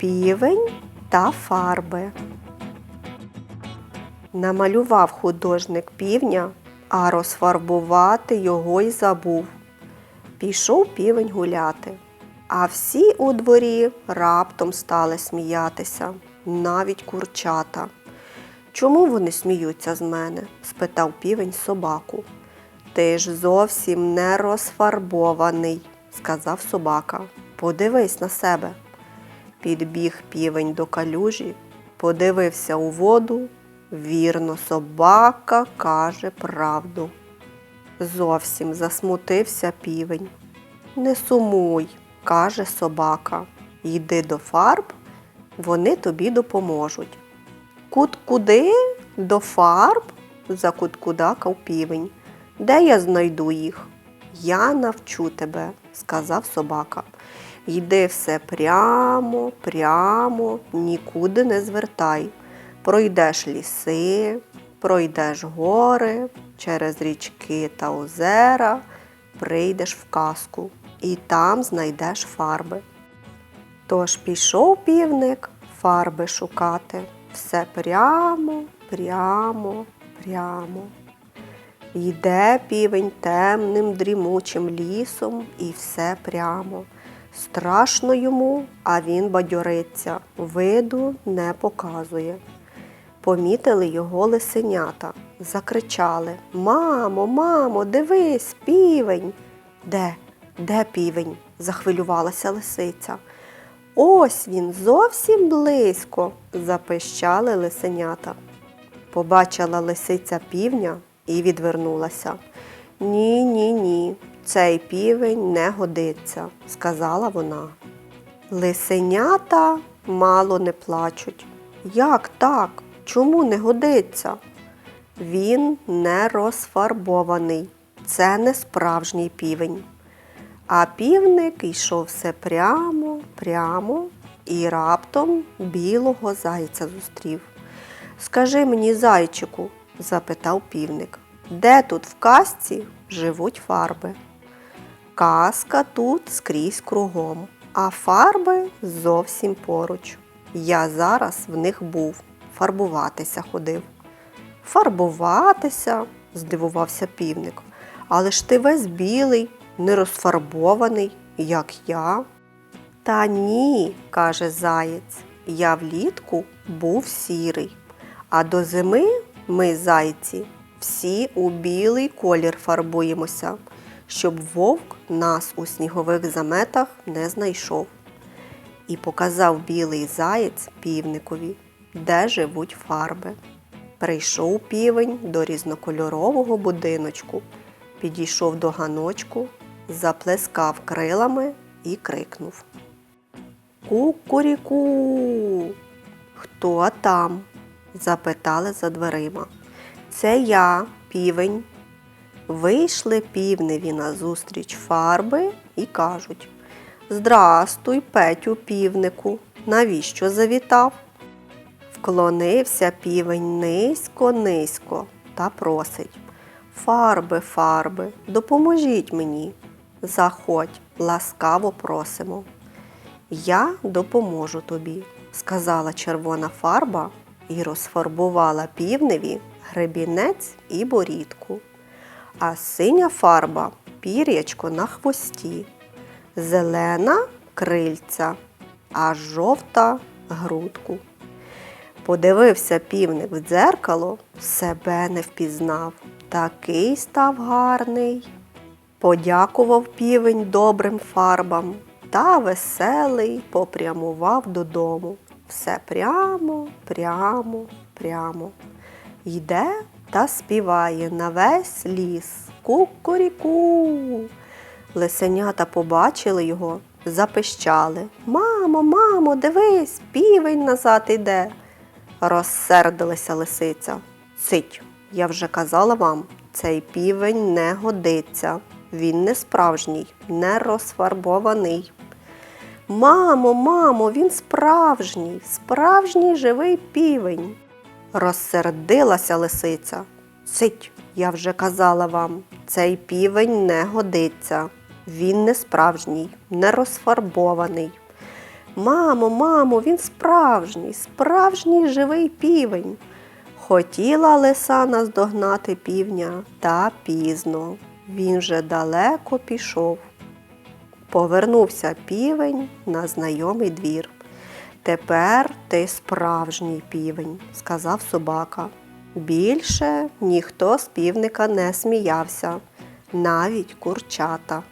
Півень та фарби. Намалював художник півня, а розфарбувати його й забув. Пішов півень гуляти, а всі у дворі раптом стали сміятися, навіть курчата. Чому вони сміються з мене? спитав півень собаку. Ти ж зовсім не розфарбований, сказав собака. Подивись на себе. Підбіг півень до калюжі, подивився у воду. Вірно, собака каже правду. Зовсім засмутився півень. Не сумуй, каже собака. Йди до фарб, вони тобі допоможуть. Кут куди? До фарб? закуткудакав півень. Де я знайду їх? Я навчу тебе, сказав собака. Йди все прямо, прямо, нікуди не звертай. Пройдеш ліси, пройдеш гори, через річки та озера, прийдеш в казку і там знайдеш фарби. Тож пішов півник фарби шукати. Все прямо, прямо, прямо. Йде півень темним дрімучим лісом і все прямо. Страшно йому, а він бадьориться, виду не показує. Помітили його лисенята, закричали Мамо, мамо, дивись, півень. Де? Де півень? захвилювалася лисиця. Ось він зовсім близько, запищали лисенята. Побачила лисиця півня і відвернулася. Ні, ні, ні, цей півень не годиться, сказала вона. Лисенята мало не плачуть. Як так? Чому не годиться? Він не розфарбований. Це не справжній півень. А півник йшов все прямо, прямо і раптом білого зайця зустрів. Скажи мені, зайчику, запитав півник, де тут в казці живуть фарби? Казка тут скрізь кругом, а фарби зовсім поруч. Я зараз в них був, фарбуватися ходив. Фарбуватися? здивувався півник. Але ж ти весь білий, не розфарбований, як я. Та ні, каже заєць, я влітку був сірий, а до зими ми, зайці, всі у білий колір фарбуємося, щоб вовк нас у снігових заметах не знайшов. І показав білий заєць півникові, де живуть фарби. Прийшов півень до різнокольорового будиночку, підійшов до ганочку, заплескав крилами і крикнув. Кукуріку. Хто там? запитали за дверима. Це я, півень. Вийшли півневі назустріч фарби і кажуть Здрастуй, Петю, півнику, навіщо завітав? Вклонився півень низько, низько та просить Фарби, фарби, допоможіть мені. Заходь, ласкаво просимо. Я допоможу тобі, сказала червона фарба і розфарбувала півневі гребінець і борідку. А синя фарба пір'ячко на хвості, зелена крильця, а жовта грудку. Подивився півник в дзеркало, себе не впізнав. Такий став гарний. Подякував півень добрим фарбам та веселий попрямував додому. Все прямо, прямо, прямо. Йде та співає на весь ліс. Кукуріку. Лисенята побачили його, запищали. Мамо, мамо, дивись, півень назад іде. Розсердилася лисиця. Цить, я вже казала вам, цей півень не годиться. Він не справжній, не розфарбований. Мамо, мамо, він справжній, справжній живий півень. Розсердилася лисиця. Цить, я вже казала вам, цей півень не годиться. Він не справжній, не розфарбований. Мамо, мамо, він справжній, справжній живий півень. Хотіла лиса наздогнати півня, та пізно. Він вже далеко пішов. Повернувся півень на знайомий двір. Тепер ти справжній півень, сказав собака. Більше ніхто з півника не сміявся, навіть курчата.